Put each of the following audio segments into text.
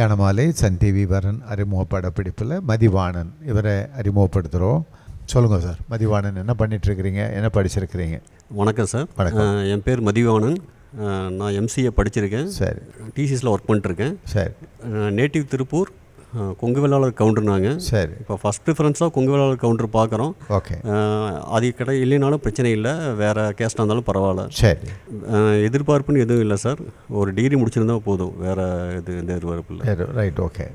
கல்யாண Maalai Sun TV வரன் அறிமுக படப்பிடிப்பில் மதிவாணன். இவரை அறிமுகப்படுத்துகிறோம் சொல்லுங்கள் சார் மதிவாணன் என்ன பண்ணிட்டு இருக்கிறீங்க என்ன படிச்சிருக்கிறீங்க? வணக்கம் சார். வணக்கம். என் பேர் மதிவாணன். நான் எம்சிஏ படிச்சிருக்கேன். சரி. டிசிஎஸில் ஒர்க் பண்ணிட்டுருக்கேன். சரி. நேட்டிவ் திருப்பூர் கொங்கு வேளாளர் கவுண்டர் நாங்கள் சரி. இப்போ ஃபஸ்ட் ப்ரிஃபரன்ஸாக கொங்கு வேளாளர் கவுண்டர் பார்க்குறோம். ஓகே. அது கடை இல்லைனாலும் பிரச்சனை இல்லை. வேறு கேஸ்டாக இருந்தாலும் பரவாயில்ல. சரி. எதிர்பார்ப்புன்னு எதுவும் இல்லை சார். ஒரு டிகிரி முடிச்சிருந்தா போதும். வேறு இது எந்த எதிர்பார்ப்பு இல்லை. ரைட் ஓகே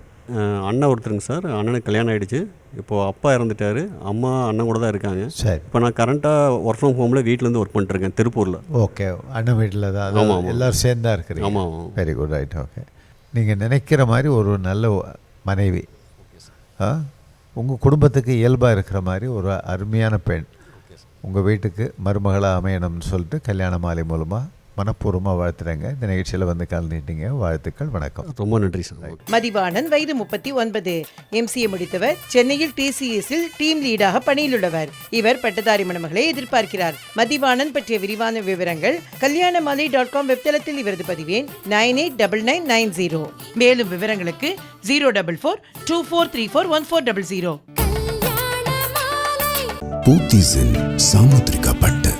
அண்ணன் ஒருத்தருங்க சார். அண்ணனுக்கு கல்யாணம் ஆகிடுச்சு இப்போது அப்பா இறந்துட்டாரு. அம்மா அண்ணன் கூட தான் இருக்காங்க. சரி. இப்போ நான் கரண்ட்டாக ஒர்க் ஃப்ரம் ஹோமில் வீட்டிலேருந்து ஒர்க் பண்ணிட்டுருக்கேன் திருப்பூரில். ஓகே. அண்ணன் வீட்டில் தான். ஆமாம். எல்லாரும் சேர்ந்தா இருக்கிறீங்க. ஆமாம் ஆமாம் வெரி குட் ரைட் ஓகே நீங்கள் நினைக்கிற மாதிரி ஒரு நல்ல மனைவி. உங்கள் குடும்பத்துக்கு இயல்பாக இருக்கிற மாதிரி ஒரு அருமையான பெண். உங்கள் வீட்டுக்கு மருமகளாக அமையணும்னு சொல்லிட்டு கல்யாண மாலை மூலமாக மனப்பூர்வமாக வாழ்த்துறேங்க. இந்த நிகழ்ச்சியில் வந்து கலந்துட்டீங்க வாழ்த்துக்கள் வணக்கம். ரொம்ப நன்றி சார். மதிவாணன் வயது முப்பத்தி ஒன்பது. எம்சிஏ முடித்தவர் சென்னையில் டிசிஎஸ்ஸில் டீம் லீடாக பணியிலுள்ளவர். இவர் பட்டதாரி மணமகளை எதிர்பார்க்கிறார். மதிவாணன் பற்றிய விரிவான விவரங்கள் கல்யாணமாலை டாட் காம் வெப்தளத்தில் இவரது பதிவேன் nine eight double nine nine zero. மேலும் விவரங்களுக்கு zero double four two four three four one four double zero போத்தீஸில் Samudrika பட்டு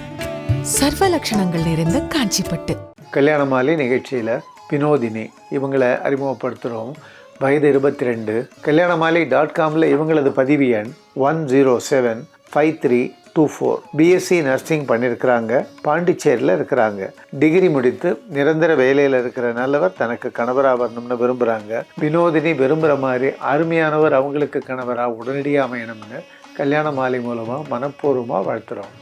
சர்வ லட்சணங்கள் நிறைந்த காஞ்சிப்பட்டு கல்யாண மாலை நிகழ்ச்சியில் வினோதினி இவங்களை அறிமுகப்படுத்துகிறோம் வயது இருபத்தி ரெண்டு கல்யாண மாலை டாட் காமில் இவங்களது பதிவு எண் one zero seven five three two four BSc nursing பண்ணியிருக்கிறாங்க பாண்டிச்சேரியில் இருக்கிறாங்க. டிகிரி முடித்து நிரந்தர வேலையில் இருக்கிற நல்லவர் தனக்கு கணவராக வரணும்னு விரும்புகிறாங்க வினோதினி விரும்புகிற மாதிரி அருமையானவர் அவங்களுக்கு கணவராக உடனடியாக அமையணும்னு கல்யாண மாலை மூலமாக மனப்பூர்வமாக வாழ்த்துறோம்.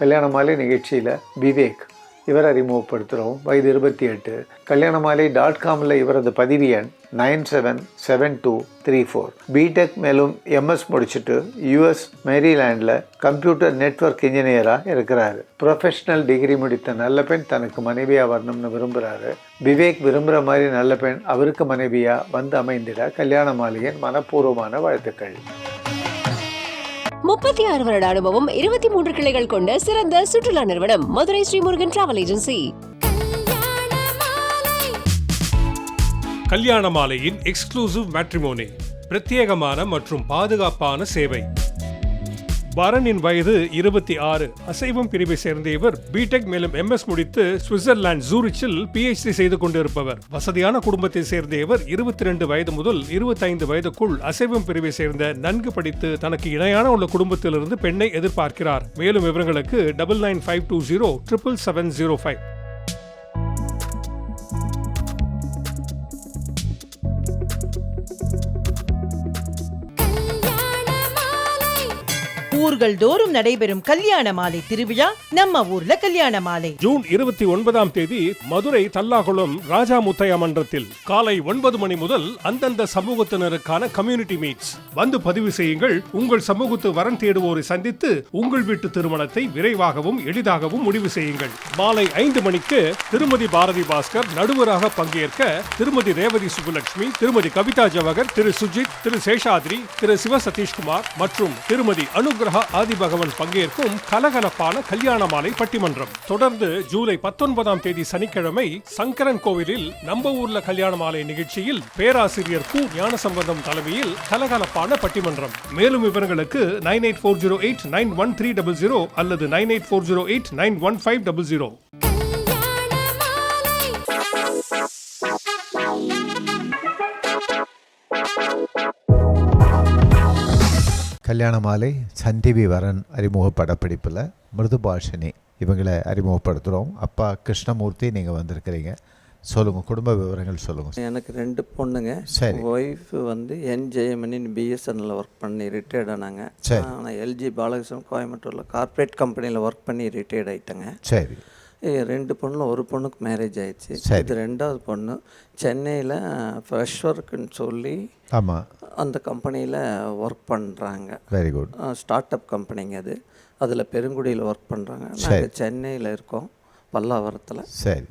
கல்யாண மாலை நிகழ்ச்சியில் விவேக். இவர் அறிமுகப்படுத்துகிறோம் வயது இருபத்தி எட்டு. கல்யாணமாலை டாட் காமில் இவரது பதிவு எண் nine seven seven two three four BTech மேலும் எம்எஸ் முடிச்சுட்டு யூஎஸ் மேரிலேண்டில் கம்ப்யூட்டர் நெட்வொர்க் இன்ஜினியராக இருக்கிறாரு. ப்ரொஃபஷனல் டிகிரி முடித்த நல்ல பெண் தனக்கு மனைவியாக வரணும்னு விரும்புகிறாரு விவேக் விரும்புகிற மாதிரி நல்ல பெண் அவருக்கு மனைவியாக வந்து அமைந்திட கல்யாண மாலையின் மனப்பூர்வமான வாழ்த்துக்கள். முப்பத்தி ஆறு வருட அனுபவம் இருபத்தி மூன்று கிளைகள் கொண்ட சிறந்த சுற்றுலா நிறுவனம் மதுரை ஸ்ரீமுருகன் டிராவல் ஏஜென்சி கல்யாண மாலையின் எக்ஸ்க்ளூசிவ் மேட்ரிமோனி பிரத்யேகமான மற்றும் பாதுகாப்பான சேவை. பரனின் வயது இருபத்தி ஆறு. அசைவம் பிரிவை சேர்ந்த இவர் பிடெக் மேலும் எம்எஸ் முடித்து சுவிட்சர்லாந்து ஜூரிச்சில் பிஹெச்டி செய்து கொண்டிருப்பவர். வசதியான குடும்பத்தை சேர்ந்த இவர் இருபத்தி ரெண்டு வயது முதல் இருபத்தைந்து வயதுக்குள் அசைவம் பிரிவை சேர்ந்த நன்கு படித்து தனக்கு இணையான உள்ள குடும்பத்திலிருந்து பெண்ணை எதிர்பார்க்கிறார். மேலும் விவரங்களுக்கு double nine five two zero triple seven zero five ஊர்கள் தோறும் நடைபெறும் கல்யாண மாலை திருவிழா நம்ம ஊர்ல கல்யாண மாலை. ஜூன் இருபத்தி ஒன்பதாம் தேதி மதுரை தல்லாகுளம் ராஜா முத்தையா மன்றத்தில் காலை ஒன்பது மணி முதல் அந்தந்த சமூகத்தினருக்கான கம்யூனிட்டி மீட்ஸ் வந்து பதிவு செய்யுங்கள். உங்கள் சமூகத்து வரன் தேடுவோரை சந்தித்து உங்கள் வீட்டு திருமணத்தை விரைவாகவும் எளிதாகவும் முடிவு செய்யுங்கள். மாலை ஐந்து மணிக்கு திருமதி பாரதி பாஸ்கர் நடுவராக பங்கேற்க திருமதி ரேவதி சுப்புலட்சுமி திருமதி கவிதா ஜவகர் திரு சுஜித் திரு சேஷாத்ரி திரு சிவ சதீஷ்குமார் மற்றும் திருமதி அனுகிரக ஆதிபகவன் பங்கேற்கும் கலகலப்பான கல்யாண மாலை பட்டிமன்றம். தொடர்ந்து ஜூலை பத்தொன்பதாம் தேதி சனிக்கிழமை சங்கரன் கோவிலில் நம்ம ஊர்ல கல்யாண மாலை நிகழ்ச்சியில் பேராசிரியர் கு ஞானசம்பந்தம் தலைமையில் கலகலப்பான பட்டிமன்றம். மேலும் விவரங்களுக்கு nine eight four zero eight nine one three double zero அல்லது nine eight four zero eight nine one five double zero. Kalyana Maalai Sun TV வரன் அறிமுக படப்பிடிப்பில் மிருதுபாஷினி இவங்களை அறிமுகப்படுத்துகிறோம் அப்பா கிருஷ்ணமூர்த்தி நீங்கள் வந்திருக்கிறீங்க. சொல்லுங்கள் குடும்ப விவரங்கள் சொல்லுங்கள் எனக்கு ரெண்டு பொண்ணுங்க. சரி. ஒய்ஃப் வந்து என்ஜேஎம்என்னு பிஎஸ்என்எல்ல ஒர்க் பண்ணி ரிட்டையர்ட் ஆனாங்க. சரி. நான் எல்ஜி பாலகிருஷ்ணன் கோயம்புத்தூரில் கார்ப்பரேட் கம்பெனியில் ஒர்க் பண்ணி ரிட்டையர்ட் ஆயிட்டேங்க. சரி. ரெண்டு பொண்ணுல ஒரு பொண்ணுக்கு மேரேஜ் ஆயிடுச்சு. இது ரெண்டாவது பொண்ணு. சென்னையில் ஃப்ரெஷ் ஒர்க்குன்னு சொல்லி ஆமாம் அந்த கம்பெனியில் ஒர்க் பண்ணுறாங்க வெரி குட் ஸ்டார்ட் அப் கம்பெனிங்க அது. அதில் பெருங்குடியில் ஒர்க் பண்ணுறாங்க. நாங்கள் சென்னையில் இருக்கோம் பல்லாவரத்தில். சரி.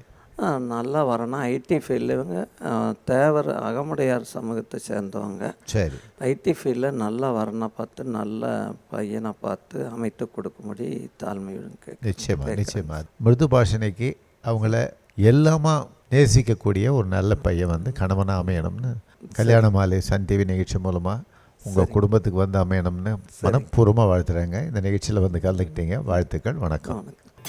நல்லா வரணும். ஐடி ஆ, தேவர் அகமுடையார் சமூகத்தை சேர்ந்தவங்க. சரி. ஐடி ஃபீல்டில் நல்லா வரணும் பார்த்து நல்ல பையனை பார்த்து அமைத்து கொடுக்கும்படி தாழ்மையுடன் நிச்சயமா நிச்சயமா. மிருதுபாஷினிக்கு அவங்கள எல்லாமா நேசிக்கக்கூடிய ஒரு நல்ல பையன் வந்து கணவனாக அமையணும்னு கல்யாண மாலை சன் டிவி நிகழ்ச்சி மூலமாக உங்கள் குடும்பத்துக்கு வந்து அமையணும்னு மனப்பூர்வமாக வாழ்த்துறேங்க. இந்த நிகழ்ச்சியில் வந்து கலந்துக்கிட்டீங்க. வாழ்த்துக்கள் வணக்கம்.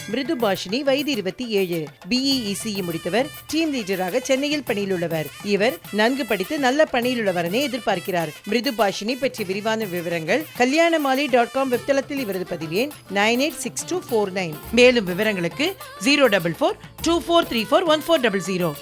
மிருது பாஷினி வயது இருபத்தி ஏழு. பிஇ இசிஇ முடித்தவர் டீம் லீடராக சென்னையில் பணியில் உள்ளவர் இவர் நன்கு படித்து நல்ல பணியில் உள்ளவரனை எதிர்பார்க்கிறார். மிருது பாஷினி பற்றிய விரிவான விவரங்கள் கல்யாணமாலி டாட் காம் வெப்தளத்தில் இவரது பதிவு எண் nine eight six two four nine. மேலும் விவரங்களுக்கு zero double four two four three four one four double zero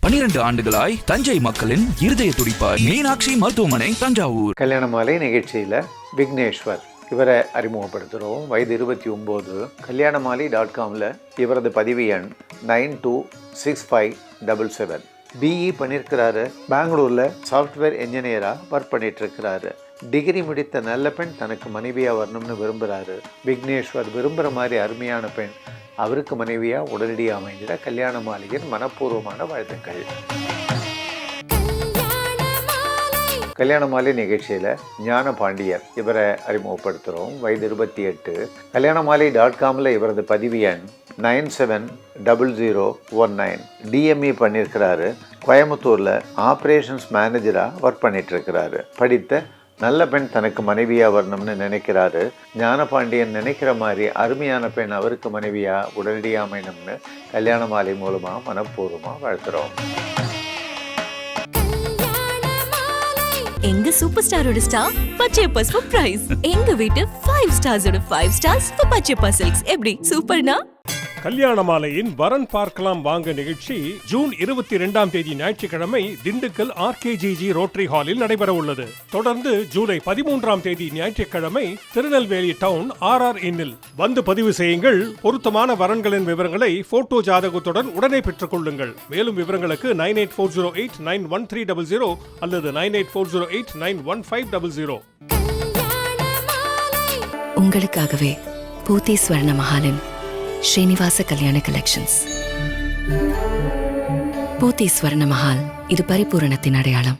பனிரெண்டு ஆண்டுகளாய் தஞ்சை மக்களின் இருதய துடிப்பார் மீனாட்சி மருத்துவமனை தஞ்சாவூர். கல்யாண மாலை நிகழ்ச்சியில் விக்னேஸ்வர். இவரை அறிமுகப்படுத்துகிறோம். வயது இருபத்தி ஒம்பது. கல்யாணமாலி டாட் காமில் இவரது பதிவு எண் nine two six five double seven. BE பண்ணியிருக்கிறாரு பெங்களூரில் சாஃப்ட்வேர் என்ஜினியராக ஒர்க் பண்ணிகிட்ருக்கிறாரு டிகிரி முடித்த நல்ல பெண் தனக்கு மனைவியாக வரணும்னு விரும்புகிறாரு விக்னேஸ்வர் விரும்புகிற மாதிரி அருமையான பெண். அவருக்கு மனைவியாக உடனடியாக அமைந்திட கல்யாண மாளிகையின் மனப்பூர்வமான வாழ்த்துக்கள். கல்யாண மாலை நிகழ்ச்சியில் ஞான பாண்டியர் இவரை அறிமுகப்படுத்துகிறோம் வயது இருபத்தி எட்டு. கல்யாண மாலை டாட் காமில் இவரது பதிவு எண் nine seven double zero one nine. DME பண்ணியிருக்கிறாரு. கோயம்புத்தூரில் ஆப்ரேஷன்ஸ் மேனேஜராக ஒர்க் பண்ணிட்டு இருக்கிறாரு படித்த நல்ல பெண் தனக்கு மனைவியாக வரணும்னு நினைக்கிறாரு. ஞானபாண்டியன் நினைக்கிற மாதிரி அருமையான பெண் அவருக்கு மனைவியாக உடனடியாக அமையணும்னு கல்யாண மாலை மூலமாக மனப்பூர்வமாக வாழ்த்துறோம். எங்க சூப்பர் ஸ்டாரோட ஸ்டார் பச்சையப்பாஸ் ஃபார் பிரைஸ் எங்க வீட்டு five ஸ்டார்ஸோட five stars for Pachaiyappa silks எப்படி? சூப்பர்னா? கல்யாண மாலையின் வரன் பார்க்கலாம் வாங்க நிகழ்ச்சி ஜூன் இருபத்தி இரண்டாம் தேதி ஞாயிற்றுக்கிழமை திண்டுக்கல் ஆர்கேஜிஜி ரோட்டரி ஹாலில் நடைபெற உள்ளது. தொடர்ந்து ஜூலை பதிமூன்றாம் தேதி ஞாயிற்றுக்கிழமை திருநெல்வேலி டவுன் ஆர் ஆர் இன்னில் வந்து பதிவு செய்யுங்கள். பொருத்தமான வரன்களின் விவரங்களை போட்டோ ஜாதகத்துடன் உடனே பெற்றுக் கொள்ளுங்கள் மேலும் விவரங்களுக்கு nine eight four zero eight nine one three double zero அல்லது nine eight four zero eight nine one five double zero. உங்களுக்காகவே பூத்தீஸ்வரண மகாலின் ஸ்ரீனிவாச கல்யாண கலெக்ஷன்ஸ் பூத்தி ஸ்வர்ண மஹால் இது பரிபூரணத்தின் அடையாளம்.